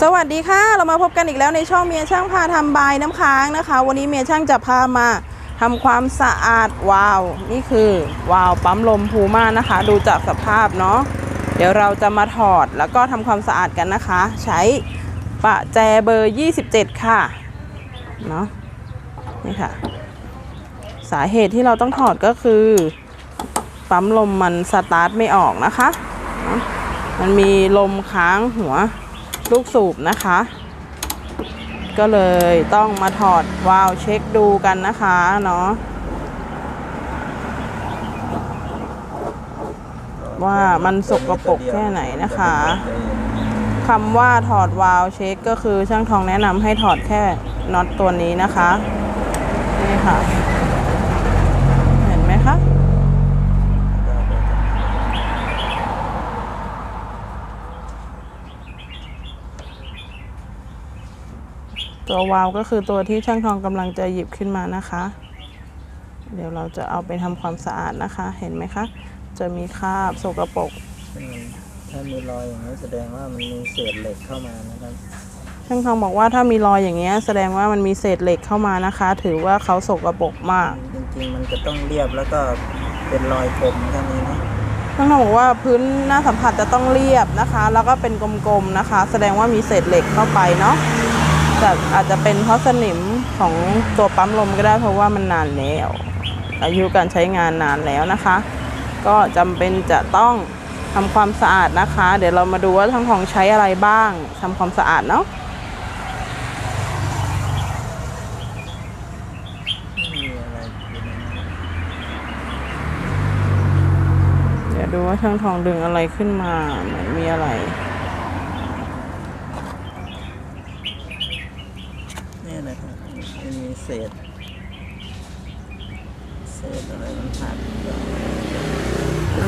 สวัสดีค่ะ เรามาพบกันอีกแล้วในช่องเมียช่างพาทำบายน้ำค้างนะคะ วันนี้เมียช่างจะพามาทำความสะอาดวาล์วนี่คือวาล์วปั๊มลมพูม่านะคะ ดูจากสภาพเนาะเดี๋ยวเราจะมาถอดแล้วก็ทำความสะอาดกันนะคะ ใช้ปะแจเบอร์ 27 ค่ะเนาะนี่ค่ะ สาเหตุที่เราต้องถอดก็คือปั๊มลมมันสตาร์ทไม่ออกนะคะ มันมีลมค้างหัว ลูกสูบนะคะ ก็เลยต้องมาถอดวาล์วเช็คดูกันนะคะเนาะว่ามันสกปรกแค่ไหนนะคะคำว่าถอดวาล์วเช็คก็คือช่างทองแนะนำให้ถอดแค่น็อตตัวนี้นะคะนี่ค่ะ เห็นไหมคะ ตัววาล์วก็คือตัวที่ช่างทองกำลังจะหยิบขึ้นมานะคะ เดี๋ยวเราจะเอาไปทำความสะอาดนะคะ เห็นไหมคะ จะมีคราบสกปรกอืมถ้ามีรอยอย่างนี้แสดงว่ามันมีเศษเหล็กเข้ามานะครับ ช่างทองบอกว่าถ้ามีรอยอย่างเงี้ยแสดงว่ามันมีเศษเหล็กเข้ามานะคะ ถือว่าเขาสกปรกมาก จริงๆ มันจะต้องเรียบแล้วก็เป็นรอยกลมแค่นี้นะช่างทองบอกว่าพื้นหน้าสัมผัสจะต้องเรียบนะคะ แล้วก็เป็นกลมๆนะคะ แสดงว่ามีเศษเหล็กเข้าไปเนาะ แต่อาจจะเป็นเพราะสนิมของตัวปั๊มลมก็ได้เพราะว่ามันนานแล้ว อายุการใช้งานนานแล้วนะคะ ก็จำเป็นจะต้องทำความสะอาดนะคะ เดี๋ยวเรามาดูว่าทางของใช้อะไรบ้างทำความสะอาดเนาะเดี๋ยวดูว่าช่างทองดึงอะไรขึ้นมาเหมือนมีอะไร นี่ยนะครับมันมีเศษ เศษอะไรมันหักอยู่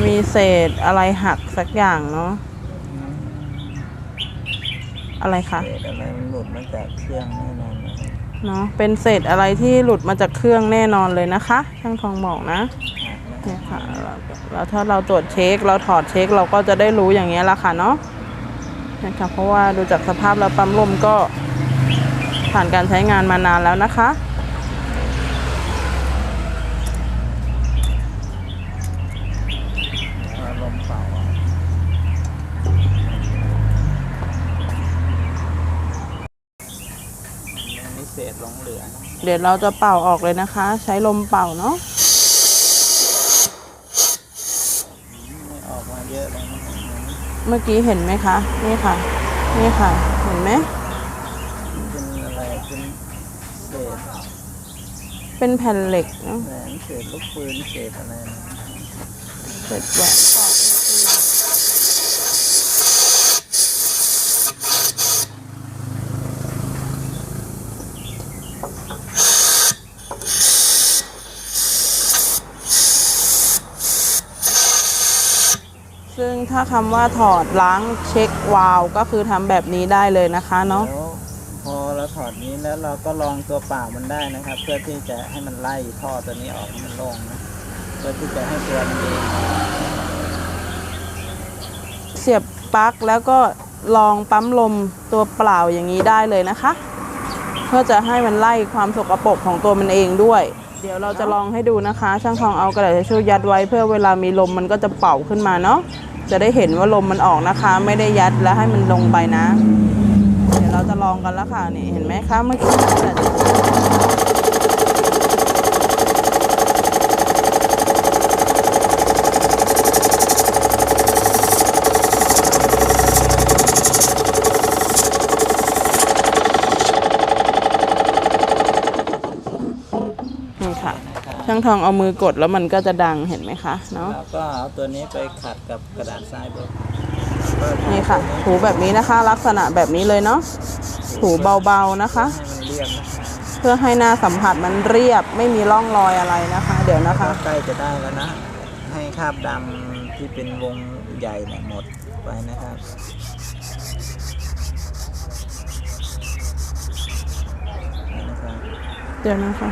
มีเศษอะไรหักสักอย่างเนาะอะไรคะเศษอะไรมันหลุดมาจากเครื่องแน่นอนนะครับเนาะเป็นเศษอะไรที่หลุดมาจากเครื่องแน่นอนเลยนะคะ ช่างทองบอกนะหักนะคเนี่รับยค่ะแล้วแล้วถ้าเราตรวจเช็ค เราถอดเช็คเราก็จะได้รู้อย่างเงี้ยละค่ะเนาะนะคะเพราะว่าดูจากสภาพแล้วปั๊มลมก็ ผ่านการใช้งานมานานแล้วนะคะเอาลมเป่าออกอันนี้เศษหลงเหลือนะเดี๋ยวเราจะเป่าออกเลยนะคะ ใช้ลมเป่าเนาะไม่ออกมาเยอะเลยนะครับเมื่อกี้เห็นไหมคะ นี่ค่ะ นี่ค่ะ เห็นไหมเป็นอะไร เป็นเศษเป็นแผ่นเหล็กเนาะแหวนเศษลูกปืนเศษอะไรนะเสร็จแหวนออกซึ่งถ้าคำว่าถอดล้างเช็ควาล์วก็คือทำแบบนี้ได้เลยนะคะเนาะ แล้วพอเรา ถอดนี้แล้วเราก็ลองตัวเปล่ามันได้นะครับ เพื่อที่จะให้มันไล่ท่อตัวนี้ออกให้มันลงนะเพื่อที่จะให้ตัวมันเองเสียบปลั๊กแล้วก็ลองปั๊มลมตัวเปล่าอย่างนี้ได้เลยนะคะ เพื่อจะให้มันไล่ความสกปรกของตัวมันเองด้วย เดี๋ยวเราจะลองให้ดูนะคะ ช่างทองเอากระดาษทิชชู่ยัดไว้เพื่อเวลามีลมมันก็จะเป่าขึ้นมาเนาะจะได้เห็นว่าลมมันออกนะคะ ไม่ได้ยัดแล้วให้มันลงไปนะ เราจะลองกันแล้วค่ะนี่เห็นไหมคะเมื่อกี้กระดาษทิชชู่นี่ค่ะ ช่างทองเอามือกดแล้วมันก็จะดังเห็นไหมคะเนาะ แล้วก็เอาตัวนี้ไปขัดกับกระดาษทรายบอร์ นี่ค่ะ ถูแบบนี้นะคะ ลักษณะแบบนี้เลยเนาะถูเบาๆนะคะให้มันเรียบนะคะ เพื่อให้หน้าสัมผัสมันเรียบไม่มีร่องรอยอะไรนะคะ เดี๋ยวนะคะก็ใกล้จะได้แล้วนะ ให้คราบดำที่เป็นวงใหญ่เนี่ยหมดไปนะครับนี่นะครับเดี๋ยวนะคะ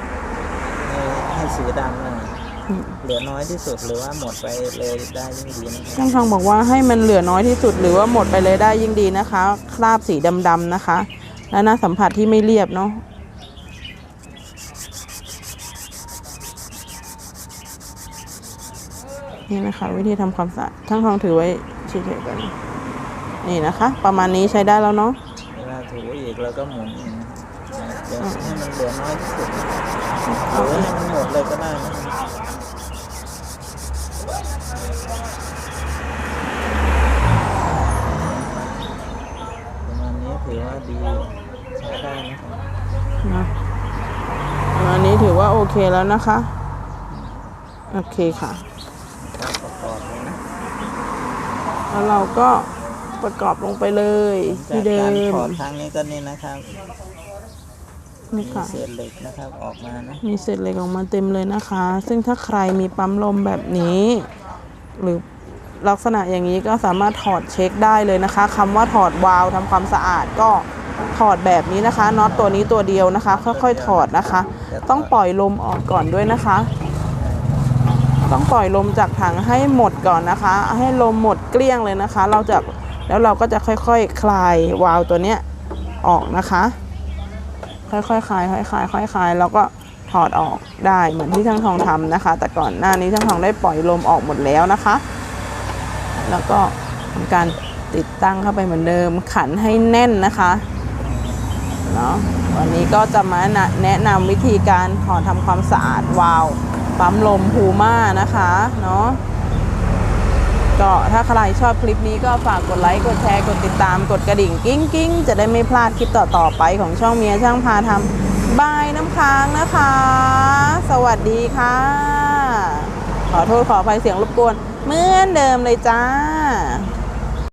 ให้ให้สีดำนะอืม เหลือน้อยที่สุดหรือว่าหมดไปเลยได้ยิ่งดีนะครับช่างทองบอกว่าให้มันเหลือน้อยที่สุดหรือว่าหมดไปเลยได้ยิ่งดีนะคะ คราบสีดำๆนะคะ และหน้าสัมผัสที่ไม่เรียบเนาะนี่นะคะ วิธีทำความสะอาดช่างทองถือไว้เฉยๆกันนี่นะคะ ประมาณนี้ใช้ได้แล้วเนาะเวลาถูอีกเราก็หมุนอย่างนี้ เดี๋ยวให้มันเหลือน้อยที่สุดหรือให้มันหมดเลยก็ได้นะประมาณนี้ถือว่าดีใช้ได้นะครับนะอันนี้ถือว่าโอเคแล้วนะคะ โอเคค่ะการประกอบเลยนะแล้วเราก็ประกอบลงไปเลยที่เดิการมถอดครั้งนี้ก็นี่นะครับ นี่มีค่ะ เศษเหล็กนะครับออกมานะมีเศษเหล็กออกมาเต็มเลยนะคะ ซึ่งถ้าใครมีปั๊มลมแบบนี้ หรือลักษณะอย่างนี้ก็สามารถถอดเช็คได้เลยนะคะคำว่าถอดวาล์วทำความสะอาดก็ถอดแบบนี้นะคะน็อตตัวนี้ตัวเดียวนะคะ ค่อยๆถอดนะคะ ต้องปล่อยลมออกก่อนด้วยนะคะ ต้องปล่อยลมจากถังให้หมดก่อนนะคะ ให้ลมหมดเกลี้ยงเลยนะคะ เราจะแล้วเราก็จะค่อยๆคลายวาล์วตัวเนี้ยออกนะคะ ค่อยๆคลายค่อยๆคลายค่อยๆคลายแล้วก็ถอดออกได้เหมือนที่ช่างทองทำนะคะ แต่ก่อนหน้านี้ช่างทองได้ปล่อยลมออกหมดแล้วนะคะ แล้วก็ทำการติดตั้งเข้าไปเหมือนเดิมขันให้แน่นนะคะเนาะวันนี้ก็จะมาแนะนำวิธีการถอดทำความสะอาดวาล์วปั๊มลมพูม่านะคะเนาะ ก็ถ้าใครชอบคลิปนี้ก็ฝากกดไลค์กดแชร์กดติดตามกดกระดิ่งกิ้งกิ้งจะได้ไม่พลาดคลิปต่อๆไปของช่องเมียช่างพาทำบายน้ำค้างนะคะ สวัสดีค่ะ ขอโทษขออภัยเสียงรบกวนเหมือนเดิมเลยจ้า